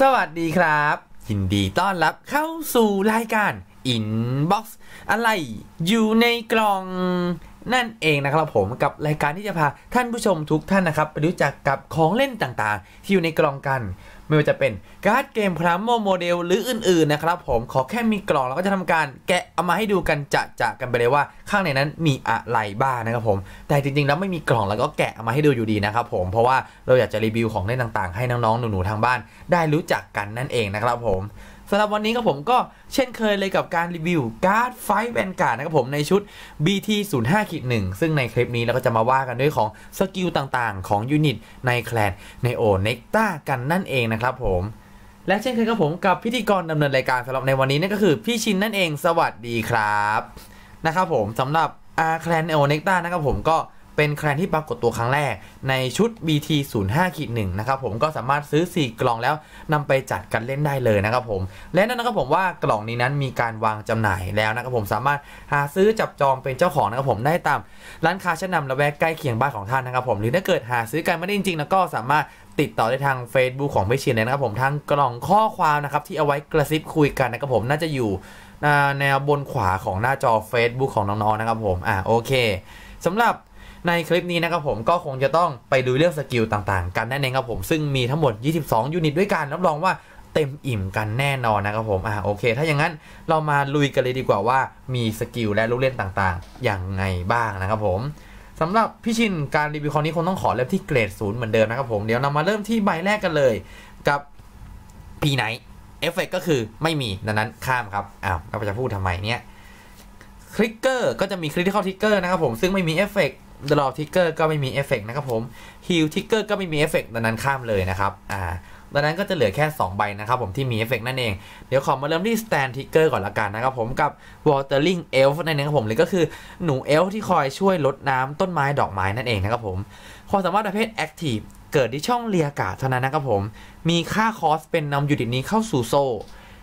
สวัสดีครับ ยินดีต้อนรับเข้าสู่รายการ Inbox อะไรอยู่ในกล่องนั่นเองนะครับผมกับรายการที่จะพาท่านผู้ชมทุกท่านนะครับไปรู้จักกับของเล่นต่างๆ ที่อยู่ในกล่องกัน ไม่ว่าจะเป็นการ์ดเกมพรัมโมโมเดลหรืออื่นๆนะครับผมขอแค่มีกล่องเราก็จะทำการแกะเอามาให้ดูกันจะจะกันไปเลยว่าข้างในนั้นมีอะไรบ้างนะครับผม แต่จริงๆแล้วไม่มีกล่องแล้วก็แกะเอามาให้ดูอยู่ดีนะครับผมเพราะว่าเราอยากจะรีวิวของเล่นต่างๆ ให้น้องๆหนูๆทางบ้าน ได้รู้จักกันนั่นเองนะครับผมำหรับวันนี้ก็ผมก็เช่นเคยเลยกับการรีวิวการ์ดไฟแวนการ์ดนะครับผมในชุด BT 0 5 1ซึ่งในคลิปนี้เราก็จะมาว่ากันด้วยของสกิลต่างๆ ของยูนิตในแคลนในโอเน็กต้ากันนั่นเองนะครับผมและเช่นเคยกับผมกับพิธีกรดำเนินรายการสำหรับในวันนี้นั่นก็คือพี่ชินนั่นเองสวัสดีครับนะครับผมสำหรับอาแคลนโอเน็กต้านะครับผมก็ เป็นแคลนที่ปรากฏตัวครั้งแรก ในชุด BT 0 5 1นะครับผมก็สามารถซื้อ 4 กล่องแล้วนำไปจัดกันเล่นได้เลยนะครับผมและนั่นนะครับผมว่ากล่องนี้นั้นมีการวางจำหน่ายแล้วนะครับผมสามารถหาซื้อจับจองเป็นเจ้าของนะครับผมได้ตามร้านค้าชั้นนำและแวกใกล้เคียงบ้านของท่านนะครับผมหรือถ้าเกิดหาซื้อกันไม่ได้จริงๆแล้วก็สามารถติดต่อได้ทาง Facebook ของพี่ชินเลยนะครับผมทางกล่องข้อความนะครับที่เอาไว้กระซิบคุยกันนะครับผมน่าจะอยู่แนวบนขวาของหน้าจอ Facebook ของน้องๆนะครับผมอ่าโอเคสำหรับ ในคลิปนี้นะครับผมก็คงจะต้องไปดูเรื่องสกิลต่างๆ กันแน่นองครับผมซึ่งมีทั้งหมด 22 ยูนิตด้วยกันรับรองว่าเต็มอิ่มกันแน่นอนนะครับผมอ่าโอเค ถ้าอย่างนั้นเรามาลุยกันเลยดีกว่าว่ามีสกิลและลูกเล่นต่างๆอย่างไงบ้างนะครับผมสำหรับพี่ชินการรีวิวครั้งนี้คงต้องขอเริ่มที่เกรดศูนย์เหมือนเดิมนะครับผมเดี๋ยวนำมาเริ่มที่ใบแรกกันเลยกับปีไหนเอฟเฟกก็คือไม่มีดังนั้นข้ามครับอ้าวเราจะพูดทำไมเนี่ยคลิกเกอร์ก็จะมีคลิกที่เข้าทิกเกอร์นะครับผมซึ่งไม่มีเอฟเฟก ดรอทิกเกอร์ก็ไม่มีเอฟเฟกนะครับผมฮิลทิกเกอร์ก็ไม่มีเอฟเฟกดังนั้นข้ามเลยนะครับอ่าดังนั้นก็จะเหลือแค่ 2 ใบนะครับผมที่มีเอฟเฟกนั่นเอง เดี๋ยวขอมาเริ่มที่ Stand Trigger ก่อนละกันนะครับผมกับ Watering Elf นั่นเองครับผมเลยก็คือหนูเอลฟ์ที่คอยช่วยลดน้ำต้นไม้ดอกไม้นั่นเองนะครับผมความสามารถประเภท Active เกิดที่ช่องเรียกาศเท่านั้นนะครับผมมีค่าคอสเป็นนำยูนิตนี้เข้าสู่โซ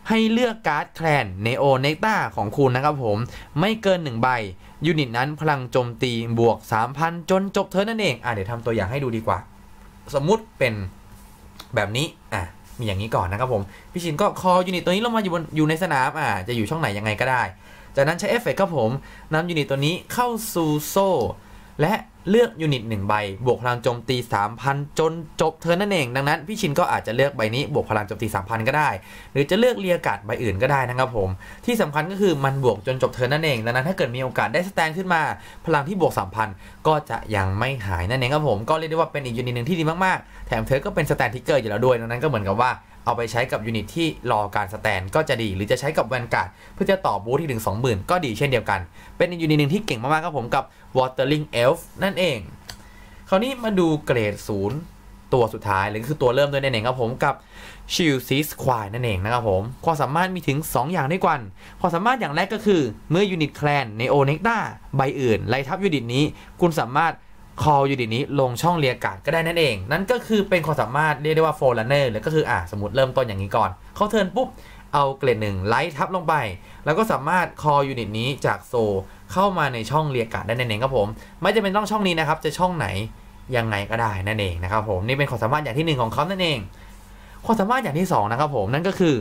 ให้เลือกการ์ดแคลนเนโอเนกตาของคุณนะครับผม ไม่เกิน 1 ใบ ยูนิตนั้นพลังโจมตีบวก 3,000 จนจบเธอนั่นเอง อะเดี๋ยวทำตัวอย่างให้ดูดีกว่า สมมุติเป็นแบบนี้ อะ มีอย่างนี้ก่อนนะครับผม พี่ชินก็คอยูนิตตัวนี้ลงมาอยู่บนอยู่ในสนาม อะ จะอยู่ช่องไหนยังไงก็ได้ จากนั้นใช้เอฟเฟกต์ครับผมนำยูนิตตัวนี้เข้าสู่โซ่ และเลือกยูนิต1ใบ บวกพลังโจมตี 3,000 จนจบเธอนั่นเอง ดังนั้นพี่ชินก็อาจจะเลือกใบนี้บวกพลังโจมตี 3,000 ก็ได้ หรือจะเลือกเรียกาดใบอื่นก็ได้นะครับผม ที่สำคัญก็คือมันบวกจนจบเธอนั่นเอง ดังนั้นถ้าเกิดมีโอกาสได้สแตนขึ้นมา พลังที่บวก 3,000 ก็จะยังไม่หายนั่นเองครับผม ก็เรียกได้ว่าเป็นอีกยูนิตหนึ่งที่ดีมากๆ แถมเธอก็เป็นสแตนทิกเกอร์อยู่แล้วด้วย ดังนั้นก็เหมือนกับว่า เอาไปใช้กับยูนิตที่รอการสแตนก็จะดี หรือจะใช้กับแวนการ์ดเพื่อจะต่อบูทที่ถึง 20,000 ก็ดีเช่นเดียวกัน เป็นยูนิตหนึ่งที่เก่งมากๆครับผมกับ Watering Elf นั่นเอง คราวนี้มาดูเกรดศูนย์ตัวสุดท้ายหรือคือตัวเริ่มด้วยนั่นเองครับผมกับ Shield s e a s q u a นั่นเองนะครับผม ความสามารถมีถึง 2 อย่างด้วยกัน ความสามารถอย่างแรกก็คือ เมื่อยูนิตแคลนในโอเน็กด้าใบอื่นไล่ทับยูนิตนี้ คุณสามารถ คอยูนิตนี้ลงช่องเรียกาดก็ได้นั่นเอง นั่นก็คือเป็นความสามารถเรียกได้ว่าโฟลันเนอร์หรือก็คืออะสมมติเริ่มต้นอย่างนี้ก่อน เขาเทิร์นปุ๊บเอาเกรดหนึ่งไลท์ทับลงไป แล้วก็สามารถคอยูนิตนี้จากโซ เข้ามาในช่องเรียกาดได้นั่นเองครับผม ไม่จะเป็นต้องช่องนี้นะครับ จะช่องไหนยังไงก็ได้นั่นเองนะครับผมนี่เป็นความสามารถอย่างที่ 1 ของเขานั่นเองความสามารถอย่างที่ 2 นะครับผมนั่นก็คือ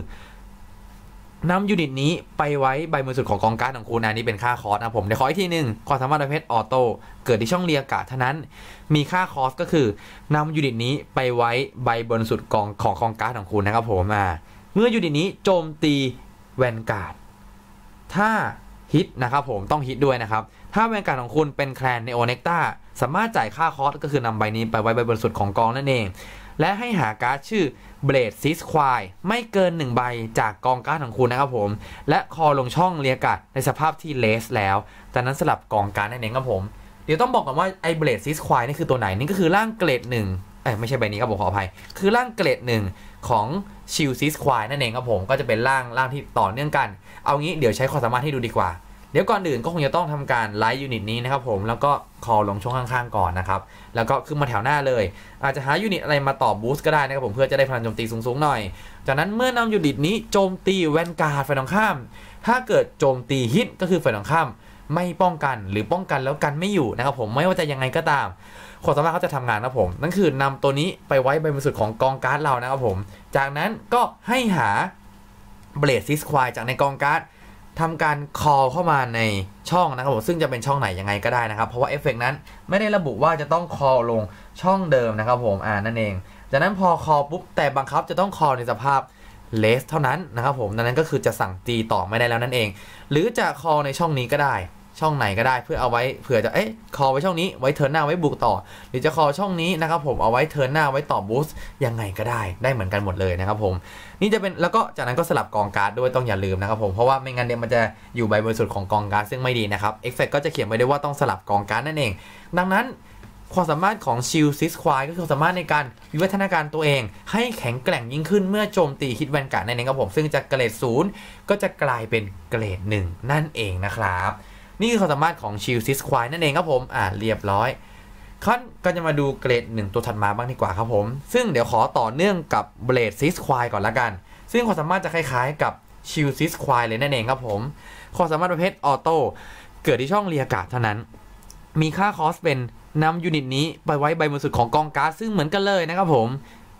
นำยูนิตนี้ไปไว้ใบมือสุดของกองการ์ดของคุณนะนี่เป็นค่าคอสนะผมเดี๋ยวขออีกทีหนึ่งความสามารถประเภทออโต้เกิดที่ช่องเรียกาเท่านั้น มีค่าคอสก็คือนำยูนิตนี้ไปไว้ใบบนสุดกองของกองการ์ดของคุณนะครับผมอ่าเมื่อยูนิตนี้โจมตีแวนการ์ดถ้าฮิตนะครับผมต้องฮิตด้วยนะครับ ถ้าแวนการ์ดของคุณเป็นแคลนในโอเน็กตาสามารถจ่ายค่าคอสก็คือนำใบนี้ไปไว้ใบบนสุดของกองนั่นเอง และให้หาการ์ดชื่อเบลดซิสควายไม่เกิน 1 ใบจากกองการ์ดของคุณนะครับผม และคอลงช่องเรียกาดในสภาพที่เลสแล้วจากนั้นสลับกองการ์ดนั่นเองครับผม เดี๋ยวต้องบอกก่อนว่าไอ้เบลดซิสควายนี่คือตัวไหนนี่ก็คือร่างเกรดหนึ่งเอ้ไม่ใช่ใบนี้ครับผมขออภัย คือร่างเกรดหนึ่งของชิลซิสควายนั่นเองครับผมก็จะเป็นร่างร่างที่ต่อเนื่องกัน เอางี้เดี๋ยวใช้ความสามารถให้ดูดีกว่า เดี๋ยวก่อนอื่นก็คงจะต้องทำการไลท์ยูนิตนี้นะครับผมแล้วก็คอลงช่วงข้างๆก่อนนะครับ แล้วก็ขึ้นมาแถวหน้าเลย อาจจะหายูนิตอะไรมาต่อบูสต์ก็ได้นะครับผมเพื่อจะได้พลังโจมตีสูงๆหน่อย จากนั้นเมื่อนำยูนิตนี้โจมตีแวนการ์ดฝ่ายตรงข้าม ถ้าเกิดโจมตีฮิตก็คือฝ่ายตรงข้ามไม่ป้องกันหรือป้องกันแล้วกันไม่อยู่นะครับผมไม่ว่าจะยังไงก็ตามความสามารถเขาจะทำงานนะผม นั่นคือนำตัวนี้ไปไว้ใบบนสุดของกองการ์ดเรานะครับผม จากนั้นก็ให้หาเบลดซิสควายจากในกองการ์ด ทำการ call เข้ามาในช่องนะครับผมซึ่งจะเป็นช่องไหนยังไงก็ได้นะครับ เพราะว่าเอฟเฟกนั้นไม่ได้ระบุว่าจะต้อง call ลงช่องเดิมนะครับผมอ่านั่นเอง จากนั้นพอ call ปุ๊บแต่บังคับจะต้อง call ในสภาพเลสเท่านั้นนะครับผมดังนั้นก็คือจะสั่งตีต่อไม่ได้แล้วนั่นเอง หรือจะ call ในช่องนี้ก็ได้ ช่องไหนก็ได้เพื่อเอาไว้เผื่อจะเอ๊ะคอไว้ช่องนี้ไว้เทิร์นหน้าไว้บุกต่อ หรือจะคอช่องนี้นะครับผมเอาไว้เทิร์นหน้าไว้ต่อบูสต์ยังไงก็ได้ได้เหมือนกันหมดเลยนะครับผมนี่จะเป็นแล้วก็จากนั้นก็สลับกองการ์ดด้วยต้องอย่าลืมนะครับผมเพราะว่าไม่งั้นเนี่ยมันจะอยู่ใบบริสุทธิ์ของกองการ์ดซึ่งไม่ดีนะครับเอฟเฟกก็จะเขียนไว้ด้วยว่าต้องสลับกองการ์ดนั่นเอง ดังนั้นความสามารถของชิลซิสควายก็คือความสามารถในการวิวัฒนาการตัวเอง ให้แข็งแกร่งยิ่งขึ้นเมื่อโจมตีฮิตแวนการ์ดนั่นเองครับผมซึ่งจากเกรดศูนย์ก็จะกลายเป็นเกรดหนึ่งนั่นเองนะครับ นี่คือความสามารถของชิลซิสควายนั่นเองครับผม อ่าเรียบร้อยขั้นก็จะมาดูเกรดหนึ่งตัวถัดมาบ้างดีกว่าครับผม ซึ่งเดี๋ยวขอต่อเนื่องกับเบลดซิสควายก่อนละกัน ซึ่งความสามารถจะคล้ายๆกับชิลซิสควายเลยนั่นเองครับผมความสามารถประเภทออโต้เกิดที่ช่องเรียกาศเท่านั้น มีค่าคอสเป็นนำยูนิตนี้ไปไว้ใบบนสุดของกองการ์ดซึ่งเหมือนกันเลยนะครับผม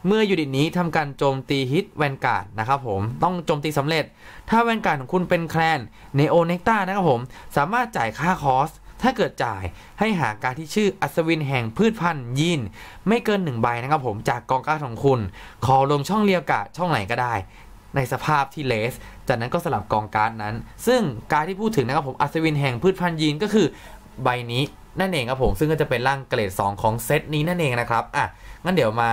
เมื่อยูนิตนี้ทำการโจมตีฮิตแวนการ์ดนะครับผมต้องโจมตีสำเร็จ ถ้าแวนการ์ดของคุณเป็นแคลนเนโอเนกตานะครับผม สามารถจ่ายค่าคอส ถ้าเกิดจ่ายให้หาการที่ชื่ออัศวินแห่งพืชพันธุ์ยีน ไม่เกินหนึ่งใบนะครับผมจากกองการ์ดของคุณ ขอลงช่องเรียวกาศช่องไหนก็ได้ ในสภาพที่เลส จากนั้นก็สลับกองการ์ดนั้น ซึ่งการที่พูดถึงนะครับผมอัศวินแห่งพืชพันธุ์ยีนก็คือใบนี้นั่นเองครับผมซึ่งก็จะเป็นร่างเกรด2ของเซตนี้นั่นเองนะครับอะงั้นเดี๋ยวมา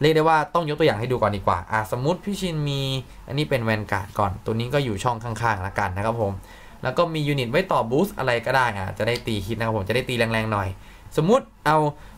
เรียกได้ว่าต้องยกตัวอย่างให้ดูก่อนดีกว่าอะสมมติพี่ชินมีอันนี้เป็นแวนการ์ดก่อน ตัวนี้ก็อยู่ช่องข้างๆละกันนะครับผม แล้วก็มียูนิตไว้ต่อบูสต์อะไรก็ได้อะจะได้ตีฮิตนะครับผมจะได้ตีแรงๆหน่อย สมมุติเอา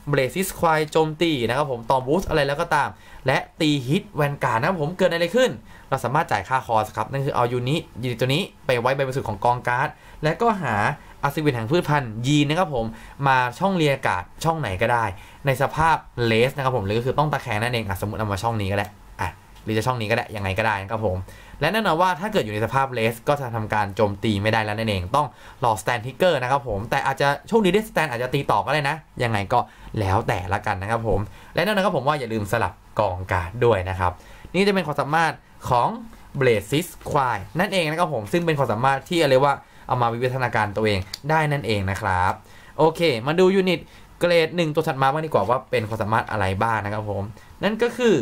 เบรซิสควายโจมตีนะครับผมต่อบูสต์อะไรแล้วก็ตาม และตีฮิตแวนการ์ดนะครับผมเกิดอะไรขึ้น เราสามารถจ่ายค่าคอสครับนั่นคือเอายูนิตยูนิตตัวนี้ไปไว้ใบบรรจุของกองการ์ดและก็หา อาซิวินแห่งพืชพันธุ์ยีนนะครับผมมาช่องเรียกาศช่องไหนก็ได้ ในสภาพเลสนะครับผมหรือก็คือต้องตะแคงนั่นเองอะสมมติเอามาช่องนี้ก็ได้อะหรือจะช่องนี้ก็ได้ยังไงก็ได้นะครับผมและแน่นอนว่าถ้าเกิดอยู่ในสภาพเลสก็จะทำการโจมตีไม่ได้แล้วนั่นเอง ต้องรอสแตนทิกเกอร์นะครับผมแต่อาจจะโชคดีได้สแตนอาจจะตีต่อก็ได้นะ ยังไงก็แล้วแต่ละกันนะครับผมและแน่นอนครับผมว่าอย่าลืมสลับกองการ์ดด้วยนะครับนี่จะเป็นความสามารถของเบลซิสควายนั่นเองนะครับผมซึ่งเป็นความสามารถที่เรียกว่า เอามาวิวัฒนาการตัวเองได้นั่นเองนะครับ โอเค มาดูยูนิตเกรดหนึ่งตัวถัดมาบ้างดีกว่าว่าเป็นความสามารถอะไรบ้างนะครับผม นั่นก็คือ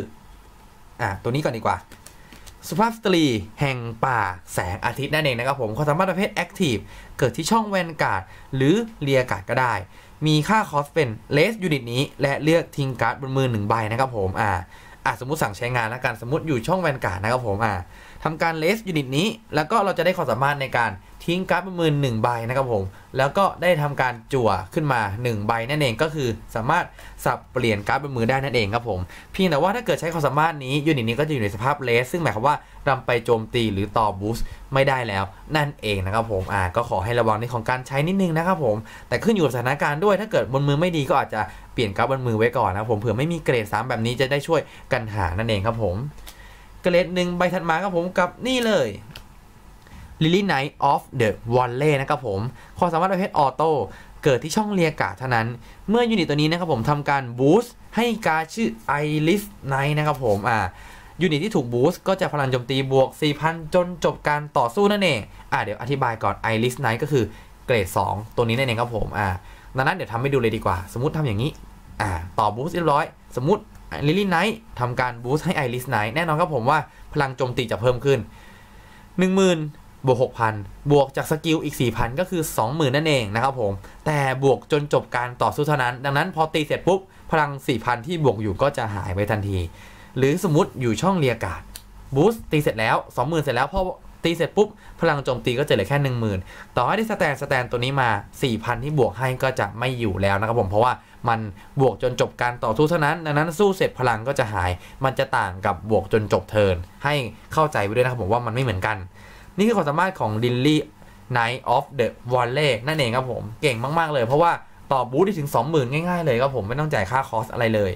อะตัวนี้ก่อนดีกว่า สุภาพสตรีแห่งป่าแสงอาทิตย์นั่นเองนะครับผมความสามารถประเภทแอคทีฟเกิดที่ช่องแวนการ์ดหรือเรียการ์ดก็ได้ มีค่าคอสเป็นเลสยูนิตนี้ และเลือกทิ้งการ์ดบนมือหนึ่งใบนะครับผมอ่าอะสมมติสั่งใช้งานแล้วกันสมมติอยู่ช่องแวนการ์ดนะครับผมอ่าทำการเลสยูนิตนี้ แล้วก็เราจะได้ความสามารถในการ ทิ้งการ์ดบนมือหนึ่งใบนะครับผม แล้วก็ได้ทำการจั่วขึ้นมา 1 ใบนั่นเองก็คือสามารถสับเปลี่ยนการ์ดบนมือได้นั่นเองครับผมเพียงแต่ว่าถ้าเกิดใช้ความสามารถนี้ยูนิตนี้ก็จะอยู่ในสภาพเลสซึ่งหมายความว่ารำไปโจมตีหรือต่อบูสต์ไม่ได้แล้วนั่นเองนะครับผมอ่าก็ขอให้ระวังในของการใช้นิดนึงนะครับผม แต่ขึ้นอยู่กับสถานการณ์ด้วยถ้าเกิดบนมือไม่ดีก็อาจจะเปลี่ยนการ์ดบนมือไว้ก่อนนะผมเผื่อไม่มีเกรด3แบบนี้จะได้ช่วยกันหานั่นเองครับผมเกรดหนึ่งใบถัดมาครับผมกับนี่เลย Lily Knight of the Volley นะครับผมความสามารถประเภทออโต้เกิดที่ช่องเรียกาเท่านั้น เมื่อยูนิตตัวนี้นะครับผมทำการบูสต์ให้การชื่อ Iris Knight นะครับผมอ่ายูนิตที่ถูกบูสต์ก็จะพลังโจมตีบวก 4,000 จนจบการต่อสู้นั่นเองอ่าเดี๋ยวอธิบายก่อน Iris Knight ก็คือเกรด 2 ตัวนี้นั่นเองครับผมอ่าดังนั้นเดี๋ยวทำให้ดูเลยดีกว่า สมมติทำอย่างนี้อ่าต่อบูสต์เรียบร้อย สมมติ Lily Knight ทำการบูสต์ให้ Iris Knight แน่นอนครับผมว่าพลังโจมตีจะเพิ่มขึ้น 10,000 บวก 6,000 บวกจากสกิลอีก 4,000 ก็คือ 20,000 นั่นเองนะครับผม แต่บวกจนจบการต่อสู้เท่านั้น ดังนั้นพอตีเสร็จปุ๊บ พลัง 4,000 ที่บวกอยู่ก็จะหายไปทันที หรือสมมติอยู่ช่องเรียกาดบูสต์ตีเสร็จแล้ว 20,000 เสร็จแล้วพอตีตีเสร็จปุ๊บ พลังโจมตีก็จะเหลือแค่ 10,000 ต่อให้ได้สแตนสแตนตัวนี้มา 4,000 ที่บวกให้ก็จะไม่อยู่แล้วนะครับผมเพราะว่ามันบวกจนจบการต่อสู้เท่านั้น ดังนั้นสู้เสร็จพลังก็จะหาย มันจะต่างกับบวกจนจบเทิร์นให้เข้าใจไว้ด้วยนะครับผมว่ามันไม่เหมือนกัน นี่คือความสามารถของ Lily Knight of the Valley นั่นเองครับผม เก่งมากๆเลย เพราะว่าต่อบูทได้ถึง 20,000 ง่ายๆเลยครับผม ไม่ต้องจ่ายค่าคอสอะไรเลย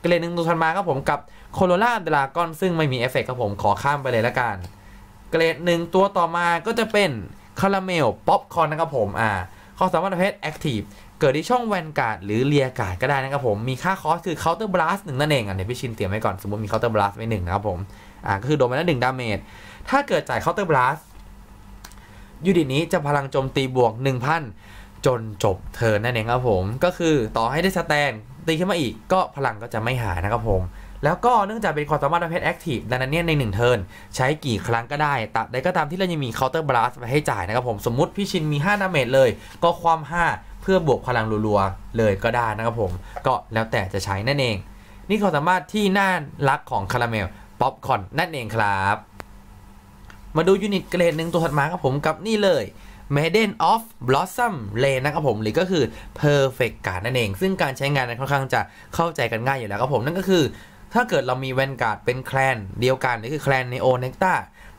เกรดหนึ่งตัวทันมาครับผมกับโคโรล่าเดลากอนซึ่งไม่มีเอฟเฟกครับผมขอข้ามไปเลยละกัน เกรดหนึ่งตัวต่อมาก็จะเป็นคาราเมลป๊อปคอนนะครับผมอ่าข้อสามารถประเภทแอคทีฟเกิดที่ช่องแวนการ์ดหรือเลียการ์ดก็ได้นะครับผมมีค่าคอสคือเคาน์เตอร์บลัสหนึ่งนั่นเองอะเดี๋ยวพี่ชินเตรียมไว้ก่อนสมมติมีเคาน์เตอร์บลัสไว้หนึ่งนะครับผมอ่าก็คือโดนไปแล้วหนึ่งดาเมจ ถ้าเกิดจ่ายเคาน์เตอร์บลัสยูนิตนี้จะพลังโจมตีบวก 1,000 จนจบเทิร์นนั่นเองครับผม ก็คือต่อให้ได้สแตนตีขึ้นมาอีกก็พลังก็จะไม่หายนะครับผม แล้วก็เนื่องจากเป็นความสามารถประเภทแอคทีฟดังนั้นเนี่ยใน 1 เทิร์นใช้กี่ครั้งก็ได้ตัดใดก็ตามที่เรายังมีเคาน์เตอร์บลัสไปให้จ่ายนะครับผม สมมติพี่ชินมี5ดาเมจเลย ก็ความ5เพื่อบวกพลังรัวๆเลยก็ได้นะครับผม ก็แล้วแต่จะใช้นั่นเอง นี่ความสามารถที่น่ารักของคาราเมลป๊อปคอนนั่นเองครับ มาดูยูนิตเกรดหนึ่งตัวถัดมาครับผมกับนี่เลย Maiden of Blossom Lane นะครับผมหรือก็คือ Perfect Card นั่นเอง ซึ่งการใช้งานนั้นค่อนข้างจะเข้าใจกันง่ายอยู่แล้วครับผมนั่นก็คือ ถ้าเกิดเรามีแวนการ์ดเป็นแคลนเดียวกันนี่คือแคลนในโอเนกตา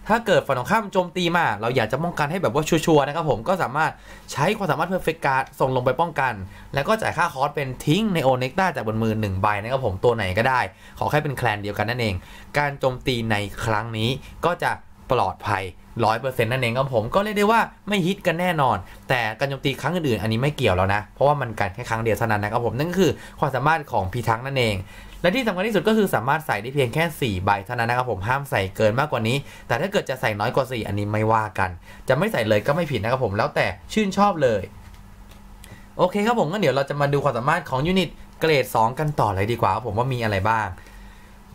ถ้าเกิดฝั่งตรงข้ามโจมตีมา เราอยากจะป้องกันให้แบบว่าชัวร์ๆนะครับผมก็สามารถใช้ความสามารถ Perfect Card ส่งลงไปป้องกัน แล้วก็จ่ายค่าคอสเป็นทิ้งในโอเนกตาจากบนมือ1ใบนะครับผมตัวไหนก็ได้ ขอแค่เป็นแคลนเดียวกันนั่นเอง การโจมตีในครั้งนี้ก็จะ ปลอดภัยร้อยเปอร์เซ็นต์นั่นเองครับผมก็เรียกได้ว่าไม่ฮิตกันแน่นอน แต่การโจมตีครั้งอื่นๆอันนี้ไม่เกี่ยวแล้วนะ เพราะว่ามันการแค่ครั้งเดียวเท่านั้นนะครับผมนั่นก็คือความสามารถของพีทักนั่นเอง และที่สำคัญที่สุดก็คือสามารถใส่ได้เพียงแค่ 4 ใบเท่านั้นนะครับผมห้ามใส่เกินมากกว่านี้ แต่ถ้าเกิดจะใส่น้อยกว่า 4 อันนี้ไม่ว่ากัน จะไม่ใส่เลยก็ไม่ผิดนะครับผมแล้วแต่ชื่นชอบเลยโอเคครับผมงั้นเดี๋ยวเราจะมาดูความสามารถของยูนิตเกรด 2 กันต่อเลยดีกว่าครับผมว่ามีอะไรบ้าง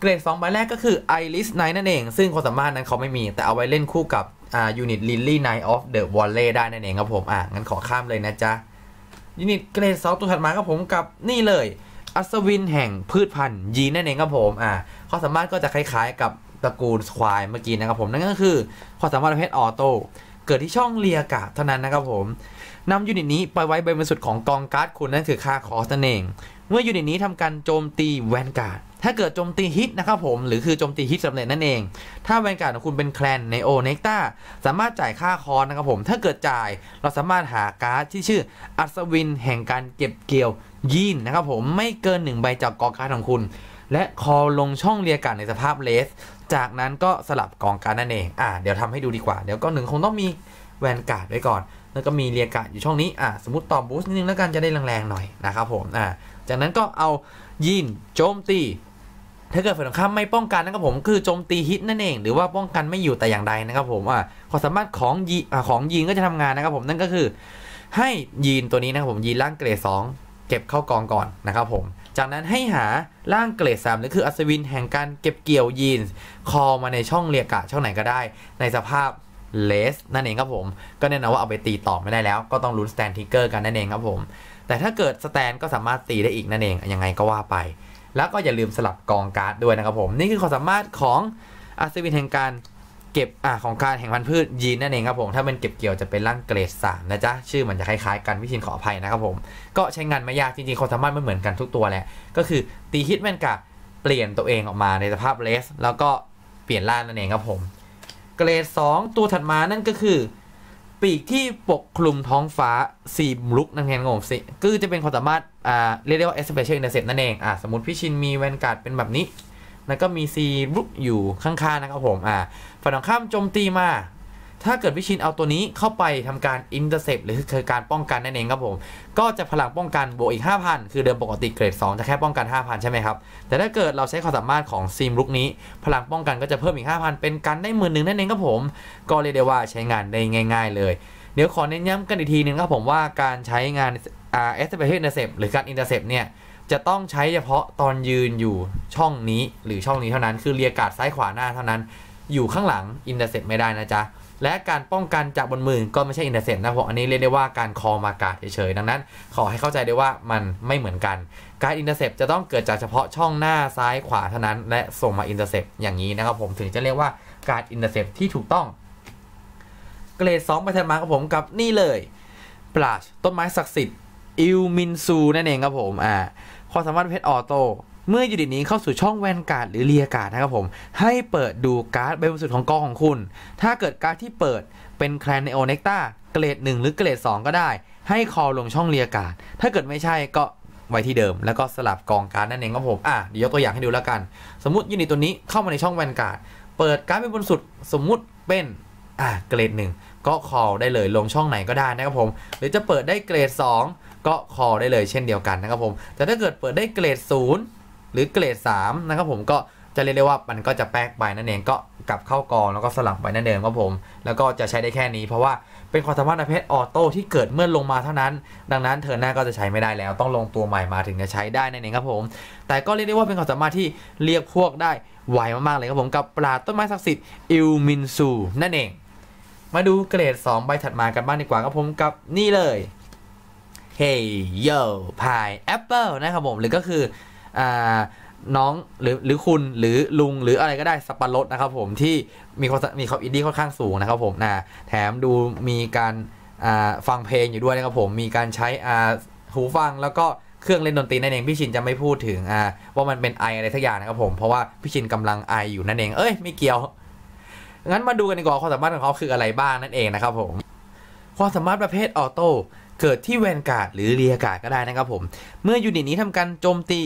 เกรด2ใบแรกก็คือ Iris Knight นั่นเอง ซึ่งความสามารถนั้นเขาไม่มี แต่เอาไว้เล่นคู่กับอ่ายูนิต Lily Knight of the Valley ได้นั่นเองครับผม อะ งั้นขอข้ามเลยนะจ๊ะ ยูนิตเกรด2ตัวถัดมาครับผมกับนี่เลย อัศวินแห่งพืชพันธุ์ยีนนั่นเองครับผม อะความสามารถก็จะคล้ายๆกับตระกูลควายเมื่อกี้นะครับผม นั่นก็คือความสามารถประเภทออโต้ เกิดที่ช่องเลียกาเท่านั้นนะครับผมนำยูนิตนี้ไปไว้ใบบนสุดของกองการ์ดคุณนั่นคือค่าคอสนั่นเอง เมื่อยูนิตนี้ทำการโจมตีแวนการ์ด ถ้าเกิดโจมตีฮิตนะครับผม หรือคือโจมตีฮิตสำเร็จนั่นเอง ถ้าแวนการ์ดของคุณเป็นแคลนในโอเนกตาสามารถจ่ายค่าคอสนะครับผม ถ้าเกิดจ่ายเราสามารถหาการ์ดที่ชื่ออัศวินแห่งการเก็บเกี่ยวยีนนะครับผมไม่เกินหนึ่งใบจากกองการ์ดของคุณ และคอลงช่องเรียการในสภาพเลส จากนั้นก็สลับกองการ์ดนั่นเอง อ่า เดี๋ยวทำให้ดูดีกว่า เดี๋ยวก็หนึ่งคงต้องมีแวนการ์ดไว้ก่อน แล้วก็มีเรียกาดอยู่ช่องนี้ อะสมมติต่อบูสต์นิดนึงแล้วกันจะได้แรงๆหน่อยนะครับผม อ่า จากนั้นก็เอายีนโจมตี ถ้าเกิดฝ่ายตรงข้ามไม่ป้องกันนะครับผมคือโจมตีฮิตนั่นเอง หรือว่าป้องกันไม่อยู่แต่อย่างใดนะครับผมอ่าความสามารถของยีของยีนก็จะทำงานนะครับผมนั่นก็คือให้ยีนตัวนี้นะครับผมยีนร่างเกรดสองเก็บเข้ากองก่อนนะครับผมจากนั้นให้หาร่างเกรด3หรือคืออัศวินแห่งการเก็บเกี่ยวยีนคอมาในช่องเรียกะช่องไหนก็ได้ ในสภาพเลสนั่นเองครับผม ก็แน่นอนว่าเอาไปตีต่อไม่ได้แล้ว ก็ต้องลุ้นสแตนทิกเกอร์กันนั่นเองครับผม แต่ถ้าเกิดสแตนก็สามารถตีได้อีกนั่นเอง ยังไงก็ว่าไป แล้วก็อย่าลืมสลับกองการ์ดด้วยนะครับผม นี่คือความสามารถของอัศวินแห่งการเก็บอ่าของการแห่งพันธุ์พืชยีนนั่นเองครับผม ถ้าเป็นเก็บเกี่ยวจะเป็นร่างเกรด3นะจ๊ะ ชื่อมันจะคล้ายๆกันวิชินขออภัยนะครับผม ก็ใช้งานไม่ยากจริงๆความสามารถไม่เหมือนกันทุกตัวแหละ ก็คือตีฮิตแมนกะเปลี่ยนตัวเองออกมาในสภาพเลส แล้วก็เปลี่ยนร่างนั่นเองครับผม เกรด 2 ตัวถัดมานั่นก็คือ ปีกที่ปกคลุมท้องฟ้าสีลุกนั่นเองครับผมสิก็จะเป็นความสามารถอ่าเรียกได้ว่า special intercept นั่นเองอ่าสมมติพี่ชินมีแวนการ์ดเป็นแบบนี้แล้วก็มีซีลุกอยู่ข้างๆนะครับผมอ่าฝั่งตรงข้ามโจมตีมา ถ้าเกิดพี่ชินเอาตัวนี้เข้าไปทำการ intercept หรือคือการป้องกันนั่นเองครับผม ก็จะพลังป้องกันบวกอีก 5,000 คือเดิมปกติเกรด 2 จะแค่ป้องกัน 5,000 ใช่ไหมครับ แต่ถ้าเกิดเราใช้ความสามารถของซีมลุกนี้ พลังป้องกันก็จะเพิ่มอีก 5,000 เป็นกันได้หมื่นหนึ่งนั่นเองครับผม ก็เรียกได้ว่าใช้งานได้ง่าย ๆ เลย เดี๋ยวขอเน้นย้ำกันอีกทีหนึงครับผมว่าการใช้งานอ่า s p e c i a l intercept หรือการ intercept เนี่ยจะต้องใช้เฉพาะตอนยืนอยู่ช่องนี้หรือช่องนี้เท่านั้น คือเรียกาดซ้ายขวาหน้าเท่านั้น อยู่ข้างหลัง intercept ไม่ได้นะจ๊ะ และการป้องกันจากบนมือก็ไม่ใช่ intercept นะผมอันนี้เรียกได้ว่าการคอมากาเฉยๆดังนั้น ขอให้เข้าใจได้ว่ามันไม่เหมือนกัน การ intercept จะต้องเกิดจากเฉพาะช่องหน้าซ้ายขวาเท่านั้นและส่งมา intercept อย่างนี้นะครับผมถึงจะเรียกว่าการ intercept ที่ถูกต้อง เกรด2ไปถัดมาครับผมกับนี่เลยปราชต้นไม้ศักดิ์สิทธิ์อิลมินซูนั่นเองครับผมอ่าความสามารถเพชรออโต้ เมื่อยูนิตนี้เข้าสู่ช่องแวนการ์ดหรือเรียการ์ดนะครับผม ให้เปิดดูการ์ดใบบนสุดของกองของคุณ ถ้าเกิดการ์ดที่เปิดเป็นแคลนในโอเนกตาเกรด 1 หรือเกรด 2 ก็ได้ ให้คอลงช่องเรียการ์ด ถ้าเกิดไม่ใช่ก็ไว้ที่เดิม แล้วก็สลับกองการ์ดนั่นเองครับผม อะเดี๋ยวยกตัวอย่างให้ดูแล้วกัน สมมติยูนิตตัวนี้เข้ามาในช่องแวนการ์ด เปิดการ์ดเป็นบนสุด สมมุติเป็น อะเกรด 1 ก็คอลได้เลยลงช่องไหนก็ได้นะครับผม หรือจะเปิดได้เกรด 2 ก็คอลได้เลยเช่นเดียวกันนะครับผม แต่ถ้าเกิดเปิดได้เกรด 0 หรือเกรด3นะครับผมก็จะเรียกได้ว่ามันก็จะแป๊กไปนั่นเองก็กลับเข้ากองแล้วก็สลับไปนั่นเองครับผม แล้วก็จะใช้ได้แค่นี้เพราะว่าเป็นความสามารถประเภทออโต้ที่เกิดเมื่อลงมาเท่านั้น ดังนั้นเทอร์หน้าก็จะใช้ไม่ได้แล้ว ต้องลงตัวใหม่มาถึงจะใช้ได้นั่นเองครับผม แต่ก็เรียกได้ว่าเป็นความสามารถที่เรียกพวกได้ไวมากๆเลยครับผมกับปลาต้นไม้ศักดิ์สิทธิ์อิลมินซูนั่นเอง มาดูเกรด 2 ใบถัดมากันบ้างดีกว่าครับผมกับนี่เลย Hey Yo Pie Apple นะครับผมหรือก็คือ น้องหรือหรือคุณหรือลุงหรืออะไรก็ได้สับปะรดนะครับผมที่มีความมีความอินดี้ค่อนข้างสูงนะครับผมนะแถมดูมีการฟังเพลงอยู่ด้วยนะครับผมมีการใช้หูฟังแล้วก็เครื่องเล่นดนตรีนั่นเองพี่ชินจะไม่พูดถึงว่ามันเป็นไออะไรสักอย่างนะครับผมเพราะว่าพี่ชินกำลังไออยู่นั่นเองเอ้ยไม่เกี่ยวงั้นมาดูกันดีกว่าความสามารถของเขาคืออะไรบ้างนั่นเองนะครับผมความสามารถประเภทออโต้ เกิดที่แวนการ์ดหรือเรียการ์ดก็ได้นะครับผม เมื่อยูนิตนี้ทำการโจมตี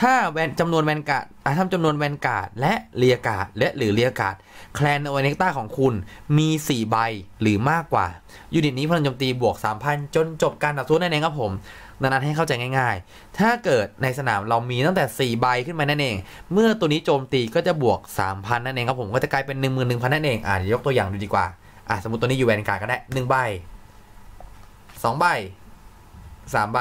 ถ้าแวนจำนวนแวนการ์ดทำจำนวนแวนการ์ดและเรียการ์ดและหรือเรียการ์ดแคลนโอเนกต้าของคุณมี 4 ใบหรือมากกว่า ยูนิตนี้พลังโจมตีบวก 3,000 จนจบการต่อสู้นั่นเองครับผมดังนั้นให้เข้าใจง่าย ๆ ถ้าเกิดในสนามเรามีตั้งแต่ 4 ใบขึ้นมานั่นเอง เมื่อตัวนี้โจมตีก็จะบวก 3,000 นั่นเองครับผม ก็จะกลายเป็น 11,000 นั่นเอง อะเดี๋ยวยกตัวอย่างดูดีกว่า อะสมมติตัวนี้อยู่แวนการ์ดก็ได้ 1 ใบ สองใบสามใบ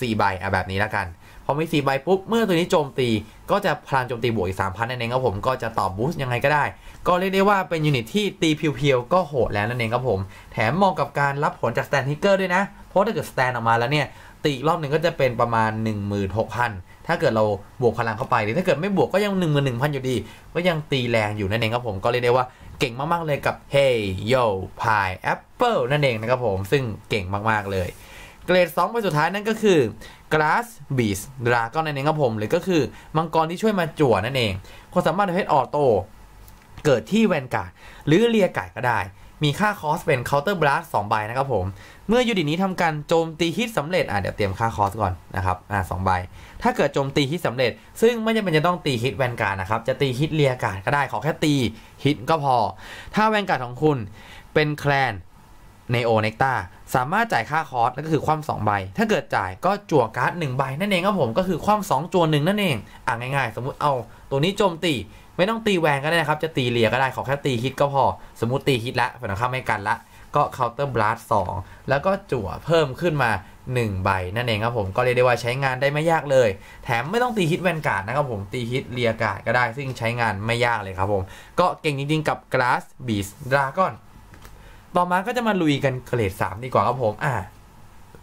สี่ใบอะแบบนี้แล้วกัน พอมีสี่ใบปุ๊บ เมื่อตัวนี้โจมตี ก็จะพลังโจมตีบวกอีกสามพันั่นเองครับผมก็จะตอบบูสต์ยังไงก็ได้ ก็เรียกได้ว่าเป็นยูนิตที่ตีเพียวๆ ก็โหดแล้วนั่นเองครับผม แถมมองกับการรับผลจากสแตนทิกเกอร์ด้วยนะ เพราะถ้าเกิดสแตนออกมาแล้วเนี่ย ตีอีกรอบหนึ่งก็จะเป็นประมาณ 16,000 ถ้าเกิดเราบวกพลังเข้าไปหรือถ้าเกิดไม่บวกก็ยัง11,000อยู่ดี ก็ยังตีแรงอยู่นั่นเองครับผมก็เรียกได้ว่าเก่งมากๆเลยกับ Hey Yo Pie Apple นั่นเองนะครับผมซึ่งเก่งมากๆเลย เกรด2ไปสุดท้ายนั่นก็คือ Glass Beast Dragon นั่นเองครับผมหรือก็คือมังกรที่ช่วยมาจั่วนั่นเองความสามารถประเภทออโต้เกิดที่แวนการ์ดหรือเรียการ์ดก็ได้ มีค่าคอสเป็น Counter Blast 2ใบนะครับผม เมื่อยูนิตนี้ทำการโจมตีฮิตสำเร็จอะเดี๋ยวเตรียมค่าคอสก่อนนะครับอะสองใบ ถ้าเกิดโจมตีฮิตสำเร็จ ซึ่งไม่จำเป็นจะต้องตีฮิตแวนการ์ดนะครับ จะตีฮิตเรียการ์ดก็ได้ขอแค่ตีฮิตก็พอ ถ้าแวนการ์ดของคุณเป็นแคลนในโอเนกตาสามารถจ่ายค่าคอสแล้วก็คือความ2ใบ ถ้าเกิดจ่ายก็จั่วการ์ด1ใบนั่นเองครับผมก็คือความ2จั่วหนึ่งนั่นเองอะง่ายๆ สมมุติเอาตัวนี้โจมตี ไม่ต้องตีแหวนก็ได้นะครับ จะตีเลียก็ได้ขอแค่ตีฮิตก็พอ สมมติตีฮิตละฝ่ายตรงข้ามไม่กันละ ก็ counter blast 2แล้วก็จั่วเพิ่มขึ้นมา 1 ใบนั่นเองครับผมก็เรียกได้ว่าใช้งานได้ไม่ยากเลย แถมไม่ต้องตีฮิตแวนการ์ดนะครับผมตีฮิตเรียการ์ดก็ได้ ซึ่งใช้งานไม่ยากเลยครับผม ก็เก่งจริงๆกับ glass beast dragon ต่อมาก็จะมาลุยกันเกรด3ดีกว่าครับผมอะ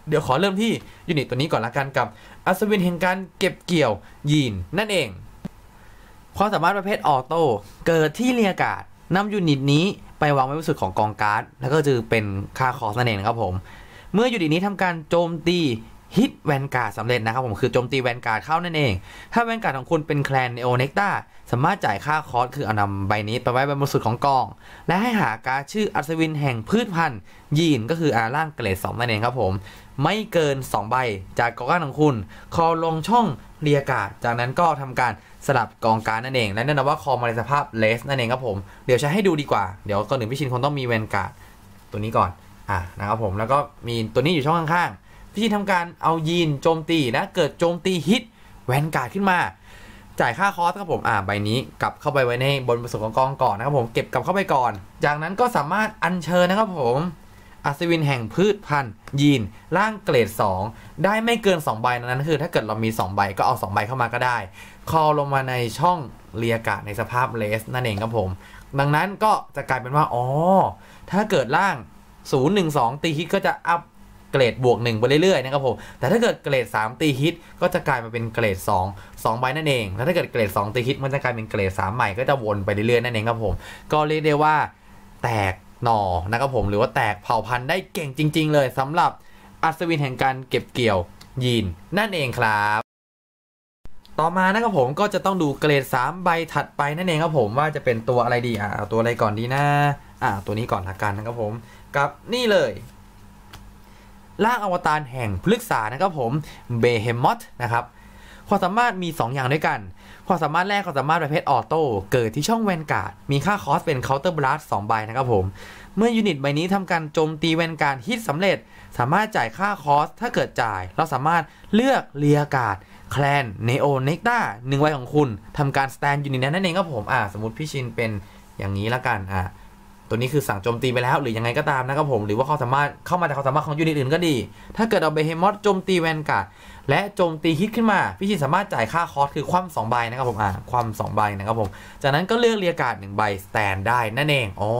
เดี๋ยวขอเริ่มที่ยูนิตตัวนี้ก่อนละกันกับอัศวินแห่งการเก็บเกี่ยวยีนนั่นเอง ความสามารถประเภทออโต้เกิดที่เรียกาศนำยูนิตนี้ไปวางไว้บนสุดของกองการ์ด แล้วก็จะเป็นค่าคอสนั่นเองนครับผม เมื่อยูนิตนี้ทำการโจมตีฮิตแวนการ์ดสำเร็จนะครับผมคือโจมตีแวนการ์ดเข้านั่นเอง ถ้าแวนการ์ดของคุณเป็นแคลนในโอเนกตาสามารถจ่ายค่าคอสคือเอานำใบนี้ไปไว้บนสุดของกอง และให้หาการ์ดชื่ออัศวินแห่งพืชพันธุ์ ยีนก็คืออาร่างเกรด2นั่นเองครับผม ไม่เกิน 2 ใบจากกองการ์ดของคุณ คอลงช่องเรียการ์ดจากนั้นก็ทำการ สลับกองการนั่นเอง และแน่นอนว่าคอมาในสภาพเลสนั่นเองครับผม เดี๋ยวใช้ให้ดูดีกว่า เดี๋ยวก่อนหนึ่งพี่ชินคงต้องมีแวนการ์ดตัวนี้ก่อน อะนะครับผม แล้วก็มีตัวนี้อยู่ช่องข้างๆ พี่ชินทำการเอายีนโจมตีนะ เกิดโจมตีฮิตแวนการ์ดขึ้นมา จ่ายค่าคอสครับผม อ่า ใบนี้กลับเข้าไปไว้ในบนผสมของกองก่อนนะครับผม เก็บกลับเข้าไปก่อน จากนั้นก็สามารถอัญเชิญนะครับผม อัศวินแห่งพืชพันธุ์ยีน ร่างเกรด 2 ได้ไม่เกิน 2 ใบนั้นคือ ถ้าเกิดเรามี 2 ใบก็เอา 2 ใบเข้ามาก็ได้ คอลงมาในช่องเรียกะในสภาพเลสนั่นเองครับผม ดังนั้นก็จะกลายเป็นว่า อ๋อ ถ้าเกิดร่าง 0 1 2 ตีฮิตก็จะอัพเกรดบวก1ไปเรื่อยๆนะครับผม แต่ถ้าเกิดเกรด 3 ตีฮิตก็จะกลายมาเป็นเกรด 2 2ใบนั่นเอง แล้วถ้าเกิดเกรด 2 ตีฮิตมันจะกลายเป็นเกรด 3 ใหม่ก็จะวนไปเรื่อยๆนั่นเองครับผม ก็เรียกได้ว่าแตก หน่อนะครับผมหรือว่าแตกเผ่าพันธุ์ได้เก่งจริง ๆ เลยสำหรับอัศวินแห่งการเก็บเกี่ยวยีนนั่นเองครับ ต่อมานะครับผมก็จะต้องดูเกรด 3 ใบถัดไปนั่นเองครับผมว่าจะเป็นตัวอะไรดีอ่าตัวอะไรก่อนดีนะอะตัวนี้ก่อนละกันนะครับผมกับนี่เลยร่างอวตารแห่งพฤกษานะครับผมเบเฮมอตนะครับความสามารถมี 2 อย่างด้วยกัน ความสามารถแรกความสามารถประเภทออโต้เกิดที่ช่องแวนการ์ดมีค่าคอสเป็นเคาน์เตอร์บลัสสองใบนะครับผม เมื่อยูนิตใบนี้ทำการโจมตีแวนการ์ดฮิตสำเร็จ สามารถจ่ายค่าคอสถ้าเกิดจ่าย เราสามารถเลือกเรียการ์ดแคลนเนโอเนกตาหนึ่งใบของคุณทำการสแตนยูนิตนั้นนั่นเองครับผมอ่าสมมติพี่ชินเป็นอย่างนี้ละกันอ่าตัวนี้คือสั่งโจมตีไปแล้ว หรือยังไงก็ตามนะครับผม หรือว่าเขาสามารถเข้ามาจากความสามารถของยูนิตอื่นก็ดี ถ้าเกิดเอาเบเฮมอสโจมตีแวนการ์ด และโจมตีฮิตขึ้นมา พี่ชินสามารถจ่ายค่าคอสคือความสองใบนะครับผมอ่าความสองใบนะครับผมจากนั้นก็เลือกเรียกาดหนึ่งใบสแตนได้นั่นเองอ๋อ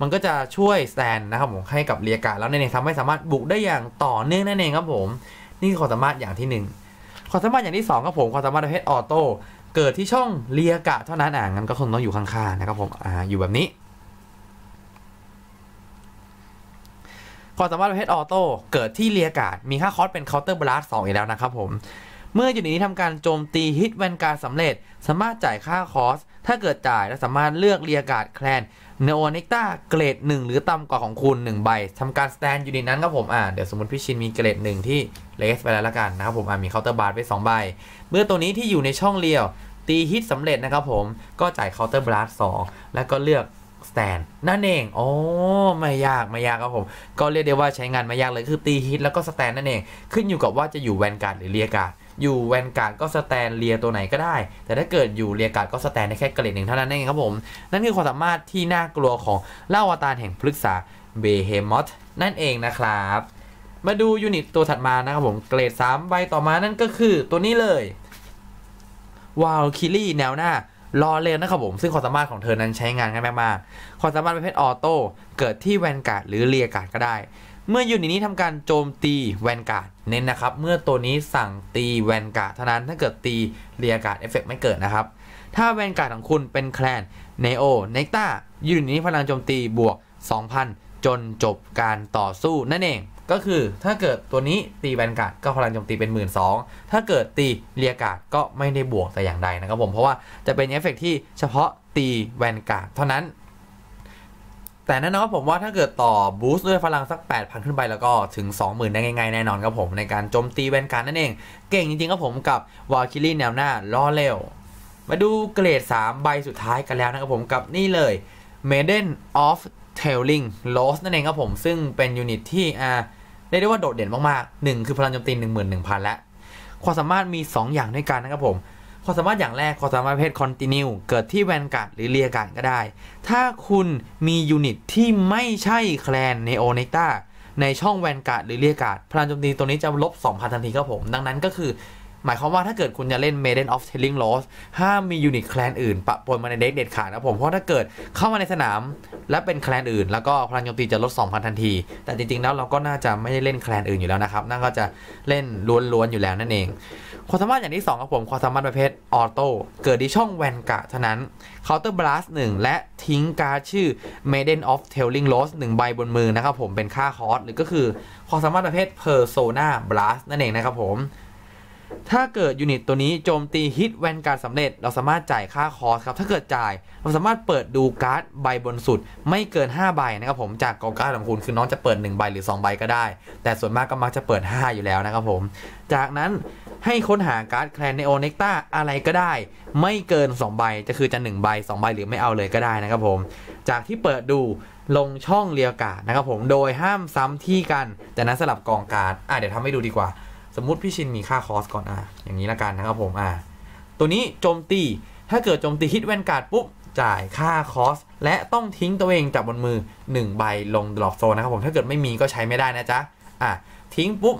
มันก็จะช่วยสแตนนะครับผมให้กับเรียกาดแล้วนั่นเองทำให้สามารถบุกได้อย่างต่อเนื่องนั่นเองครับผม นี่คือความสามารถอย่างที่หนึ่งความสามารถอย่างที่สองครับผมความสามารถประเภทออโต้เกิดที่ช่องเรียกะเท่านั้นอ่างั้นก็คงต้องอยู่ข้างๆนะครับผมอ่าอยู่แบบนี้ ความสามารถประเภทออโต้เกิดที่เรียกาดมีค่าคอสเป็นเคาน์เตอร์บลัสสองอีกแล้วนะครับผมเมื่ออยู่ในนี้ทำการโจมตีฮิตแวนการสำเร็จ สามารถจ่ายค่าคอส ถ้าเกิดจ่ายและสามารถเลือกเรียกาดแคลนเนโอเนกตาเกรด 1 หรือต่ำกว่าของคุณ 1 ใบทำการสแตนอยู่ในนั้นครับผมอ่าเดี๋ยวสมมติพี่ชินมีเกรด 1 ที่เลสไปแล้วละกันนะครับผมอ่ามีเคาน์เตอร์บาร์ไป2ใบ เมื่อตัวนี้ที่อยู่ในช่องเลียวตีฮิตสำเร็จนะครับผมก็จ่ายเคาน์เตอร์บลัสสองแล้วก็เลือก สแตนนั่นเอง โอ้ไม่ยากไม่ยากครับผม ก็เรียกได้ว่าใช้งานไม่ยากเลยคือตีฮิตแล้วก็สแตนนั่นเอง ขึ้นอยู่กับว่าจะอยู่แวนการ์ดหรือเรียการ์ดอยู่แวนการ์ดก็สแตนเรียตัวไหนก็ได้ แต่ถ้าเกิดอยู่เรียการ์ดก็สแตนได้แค่เกรดหนึ่งเท่านั้นเองครับผม นั่นคือความสามารถที่น่ากลัวของเล่าอวตารแห่งพฤกษาเบเฮมอตนั่นเองนะครับ มาดูยูนิตตัวถัดมานะครับผมเกรด 3 ใบต่อมานั่นก็คือตัวนี้เลย วาลคิลี่แนวหน้า รอเลนนะครับผมซึ่งความสามารถของเธอนั้นใช้งานง่ายมากๆความสามารถประเภทออโต้เกิดที่แวนการ์ดหรือเรียการ์ดก็ได้ เมื่อยูนิตนี้ทำการโจมตีแวนการ์ดเน้นนะครับ เมื่อตัวนี้สั่งตีแวนการ์ดเท่านั้นถ้าเกิดตีเรียการ์ดเอฟเฟกไม่เกิดนะครับ ถ้าแวนการ์ดของคุณเป็นแคลนเนโอเนกตายูนิตนี้พลังโจมตีบวก 2,000 จนจบการต่อสู้นั่นเอง ก็คือถ้าเกิดตัวนี้ตีแวนการ์ดก็พลังโจมตีเป็น1 2ื่นถ้าเกิดตีเรียการ์ดก็ไม่ได้บวกแต่อย่างใดนะครับผมเพราะว่าจะเป็นเอฟเฟกที่เฉพาะตีแวนการ์ดเท่านั้น แต่แน่นอนผมว่าถ้าเกิดต่อบูสต์ด้วยพลังสัก 8,000 ขึ้นไปแล้วก็ถึง 20,000 ได้ง่ายๆแน่นอนครับผมในการโจมตีแวนการ์ดนั่นเอง เก่งจริงๆครับผมกับวาคิลี่แนวหน้าล้อเร็วมาดูเกรด 3 ใบสุดท้ายกันแล้วนะครับผมกับนี่เลย Maiden of Tailing Lost นั่นเองครับผม ซึ่งเป็นยูนิตที่อ่าเรียกได้ว่าโดดเด่นมากๆ 1 คือพลังโจมตี 11,000 และ ความสามารถมี 2 อย่างด้วยกันนะครับผม ความสามารถอย่างแรก ความสามารถประเภท Continue เกิดที่แวนการ์ดหรือเรียการ์ดก็ได้ ถ้าคุณมียูนิตที่ไม่ใช่แคลนเนโอเนกตาในช่องแวนการ์ดหรือเรียการ์ดพลังโจมตีตัวนี้จะลบ 2,000 ทันทีครับผม ดังนั้นก็คือ หมายความว่าถ้าเกิดคุณจะเล่น Maiden of Telling Lost ห้ามมียูนิตแคลนอื่นปะปนมาในเด็กเด็ดขาดนะผม เพราะถ้าเกิดเข้ามาในสนาม และเป็นแคลนอื่น แล้วก็พลังโจมตีจะลด 2,000 ทันที แต่จริงๆแล้วเราก็น่าจะไม่ได้เล่นแคลนอื่นอยู่แล้วนะครับน่าก็จะเล่นล้วนๆอยู่แล้วนั่นเองความสามารถอย่างที่2ครับผมความสามารถประเภทออโต้เกิดที่ช่องแวนการ์ดเท่านั้น Counter Blast 1 และทิ้งการ์ดชื่อ Maiden of Telling Lost 1ใบบนมือนะครับผมเป็นค่าคอสหรือก็คือความสามารถประเภท Persona Blast นั่นเองนะครับผม ถ้าเกิดยูนิตตัวนี้โจมตีฮิตแวนการสำเร็จ เราสามารถจ่ายค่าคอสครับ ถ้าเกิดจ่าย เราสามารถเปิดดูการ์ดใบบนสุด ไม่เกิน 5 ใบนะครับผมจากกองการ์ดของคุณคือน้องจะเปิด 1 ใบหรือ 2 ใบก็ได้ แต่ส่วนมากก็มักจะเปิด 5 อยู่แล้วนะครับผม จากนั้นให้ค้นหาการ์ดแคลนในโอเนกตาอะไรก็ได้ ไม่เกิน 2 ใบจะคือจะ 1 ใบ 2 ใบหรือไม่เอาเลยก็ได้นะครับผม จากที่เปิดดูลงช่องเรียกาศนะครับผมโดยห้ามซ้ำที่กันจากนั้นสลับกองการ์ดอะเดี๋ยวทำให้ดูดีกว่า สมมุติพี่ชินมีค่าคอสก่อนอะอย่างนี้ละกันนะครับผมอะตัวนี้โจมตีถ้าเกิดโจมตีฮิตแวนการ์ดปุ๊บจ่ายค่าคอสและต้องทิ้งตัวเองจากบนมือ 1 ใบลงดรอปโซนนะครับผมถ้าเกิดไม่มีก็ใช้ไม่ได้นะจ๊ะอะทิ้งปุ๊บ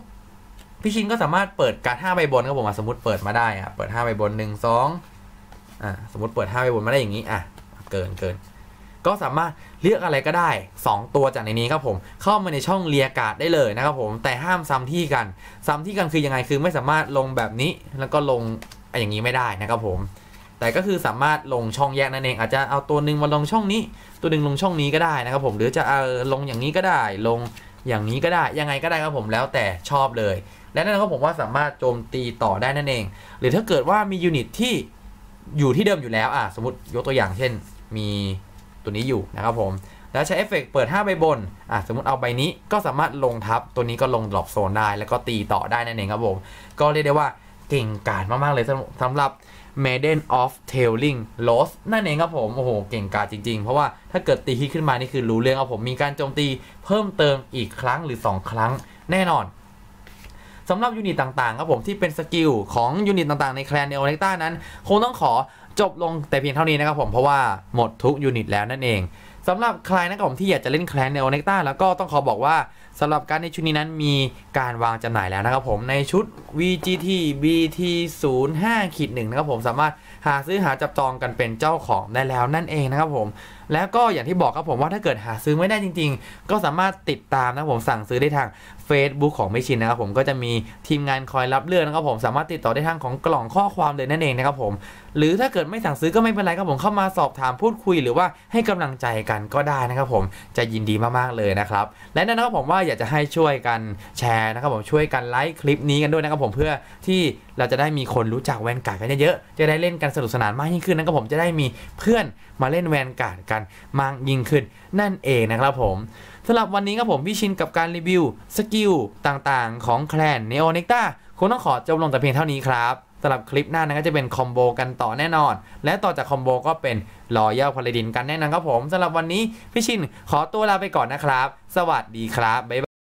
พี่ชินก็สามารถเปิดการ์ด5ใบบนครับผมสมมติเปิดมาได้อะเปิด5ใบบน 1 2อะสมมติเปิด5ใบบนมาได้อย่างนี้อะเกินเกิน ก็สามารถเลือกอะไรก็ได้ 2 ตัวจากในนี้ครับผม เข้ามาในช่องเรียกาดได้เลยนะครับผมแต่ห้ามซ้ำที่กันซ้ำที่กันคือยังไงคือไม่สามารถลงแบบนี้แล้วก็ลงอย่างนี้ไม่ได้นะครับผมแต่แต่ก็คือสามารถลงช่องแยกนั่นเอง อาจจะเอาตัวหนึ่งมาลงช่องนี้ ตัวหนึ่งลงช่องนี้ก็ได้นะครับผมหรือจะเอาลงอย่างนี้ก็ได้ ลงอย่างนี้ก็ได้ยังไงก็ได้ครับผมแล้วแต่ชอบเลย และนั่นก็ผมว่าสามารถโจมตีต่อได้นั่นเอง หรือถ้าเกิดว่ามียูนิตที่อยู่ที่เดิมอยู่แล้วอะสมมติยกตัวอย่างเช่น มี ตัวนี้อยู่นะครับผมแล้วใช้เอฟเฟกเปิด 5 ใบบนอะสมมติเอาใบนี้ก็สามารถลงทับ ตัวนี้ก็ลงดรอปโซนได้ แล้วก็ตีต่อได้นั่นเองครับผม ก็เรียกได้ว่าเก่งกาจมาก ๆ เลยสำหรับ Maiden of Tailing Lost นั่นเองครับผม โอ้โห เก่งกาจจริง ๆ เพราะว่าถ้าเกิดตีฮิตขึ้นมา นี่คือรู้เรื่องครับผม มีการโจมตีเพิ่มเติมอีกครั้งหรือ 2 ครั้งแน่นอนสำหรับยูนิตต่าง ๆ ครับผมที่เป็นสกิลของยูนิตต่าง ๆ ในแคลนเนโอเนกต้านั้น คงต้องขอ จบลงแต่เพียงเท่านี้นะครับผมเพราะว่าหมดทุกยูนิตแล้วนั่นเองสำหรับใครนะครับผมที่อยากจะเล่นแคลนเนโอเนกต้าแล้วก็ต้องขอบอกว่าสำหรับการในชุดนี้นั้นมีการวางจำหน่ายแล้วนะครับผมในชุด VGT BT 0 5ขีดหนึ่งนะครับผมสามารถหาซื้อหาจับจองกันเป็นเจ้าของได้แล้วนั่นเองนะครับผม แล้วก็อย่างที่บอกครับผมว่าถ้าเกิดหาซื้อไม่ได้จริง ๆ ก็สามารถติดตามนะครับผมสั่งซื้อได้ทาง Facebook ของไม่ชินนะครับผมก็จะมีทีมงานคอยรับเรื่องนะครับผมสามารถติดต่อได้ทางของกล่องข้อความเลยนั่นเองนะครับผม หรือถ้าเกิดไม่สั่งซื้อก็ไม่เป็นไรครับผมเข้ามาสอบถามพูดคุยหรือว่าให้กำลังใจกันก็ได้นะครับผมจะยินดีมากๆเลยนะครับและนั่นนะครับผมว่าอยากจะให้ช่วยกันแชร์นะครับผมช่วยกันไลค์คลิปนี้กันด้วยนะครับผมเพื่อที่เราจะได้มีคนรู้จักแวนการ์ดกันเยอะๆจะได้เล่นกันสนุกสนานมากยิ่งขึ้นนะครับผมจะได้มีเพื่อนมาเล่นแวนการ์ดกันมากยิ่งขึ้น นั่นเองนะครับผมสำหรับวันนี้ครับผมพี่ชินกับการรีวิวสกิลต่างๆ ของแคลนเนโอเนกตาคงต้องขอจบลงแต่เพียงเท่านี้ครับ สำหรับคลิปหน้านั้นก็จะเป็นคอมโบกันต่อแน่นอน และต่อจากคอมโบก็เป็นรอยัลพาลดินกันแน่นอนครับผมสำหรับวันนี้พี่ชินขอตัวลาไปก่อนนะครับ สวัสดีครับบ๊ายบาย